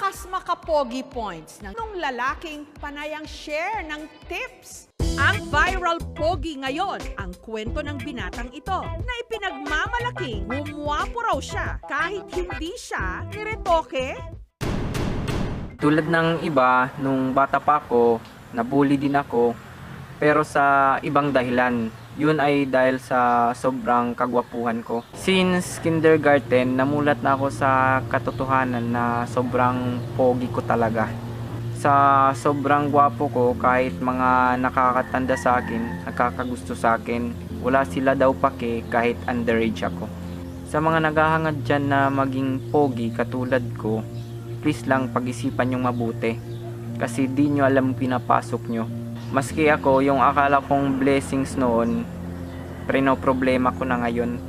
wakas makapogi points ng nung lalaking panayang share ng tips. Ang viral pogi ngayon, ang kwento ng binatang ito na ipinagmamalaking gumwapo raw siya kahit hindi siya niretoke Tulad ng iba, nung bata pa ako, nabully din ako. Pero sa ibang dahilan. Yun ay dahil sa sobrang kagwapuhan ko. Since kindergarten, namulat na ako sa katotohanan na sobrang pogi ko talaga. Sa sobrang gwapo ko, kahit mga nakakatanda sa akin, nakakagusto sa akin, wala sila daw pake kahit underage ako. Sa mga naghahangad dyan na maging pogi katulad ko, please lang pag-isipan yung mabuti. Kasi di nyo alam pinapasok nyo. Maski ako, yung akala kong blessings noon, pero problema ko na ngayon.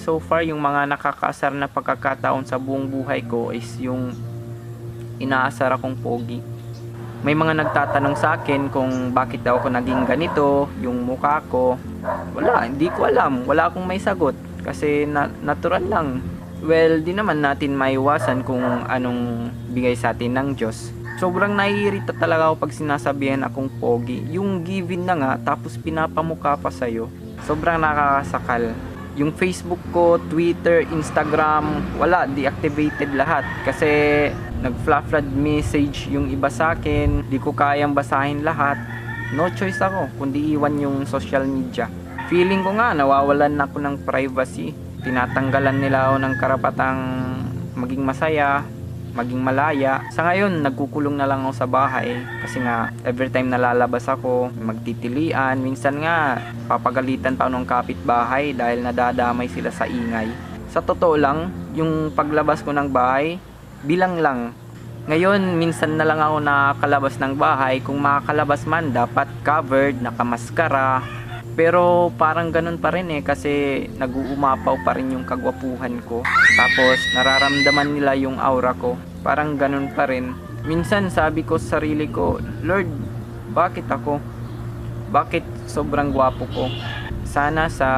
So far, yung mga nakakaasar na pagkakataon sa buong buhay ko is yung inaasar akong pogi. May mga nagtatanong sa akin kung bakit daw ako naging ganito, yung mukha ko. Wala, hindi ko alam. Wala akong may sagot. Kasi na- natural lang. Well, di naman natin maiwasan kung anong bigay sa atin ng Diyos. Sobrang naiirita talaga ako pag sinasabihan akong pogi. Yung given na nga, tapos pinapamukha pa sa'yo. Sobrang nakakasakal. Yung Facebook ko, Twitter, Instagram, wala, deactivated lahat. Kasi nag-flood message yung iba sa akin, di ko kayang basahin lahat. No choice ako, kundi iwan yung social media. Feeling ko nga, nawawalan ako ng privacy. Tinatanggalan nila ako ng karapatang maging masaya, maging malaya. Sa ngayon, nagkukulong na lang ako sa bahay kasi nga every time nalalabas ako, magtitilian. Minsan nga, papagalitan pa ng kapitbahay dahil nadadamay sila sa ingay. Sa totoo lang, yung paglabas ko ng bahay, bilang lang. Ngayon, minsan na lang ako nakakalabas ng bahay. Kung makakalabas man, dapat covered, nakamaskara. Pero parang ganun pa rin eh kasi nag-uumapaw pa rin yung kagwapuhan ko. Tapos nararamdaman nila yung aura ko. Parang ganun pa rin. Minsan sabi ko sa sarili ko, Lord, bakit ako? Bakit sobrang gwapo ko? Sana sa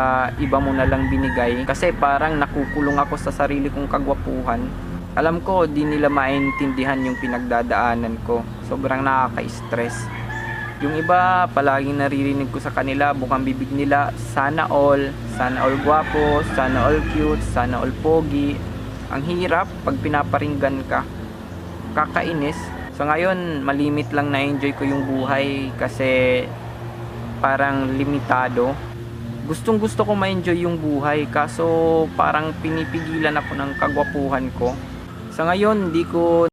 iba mo na lang binigay kasi parang nakukulong ako sa sarili kong kagwapuhan. Alam ko di nila maintindihan yung pinagdadaanan ko. Sobrang nakaka-stress. Yung iba, palaging naririnig ko sa kanila, bukang bibig nila, sana all, sana all gwapo, sana all cute, sana all pogi. Ang hirap pag pinaparinggan ka. Kakainis. So ngayon, malimit lang na-enjoy ko yung buhay kasi parang limitado. Gustong gusto ko ma-enjoy yung buhay kaso parang pinipigilan ako ng kagwapuhan ko. Sa ngayon, di ko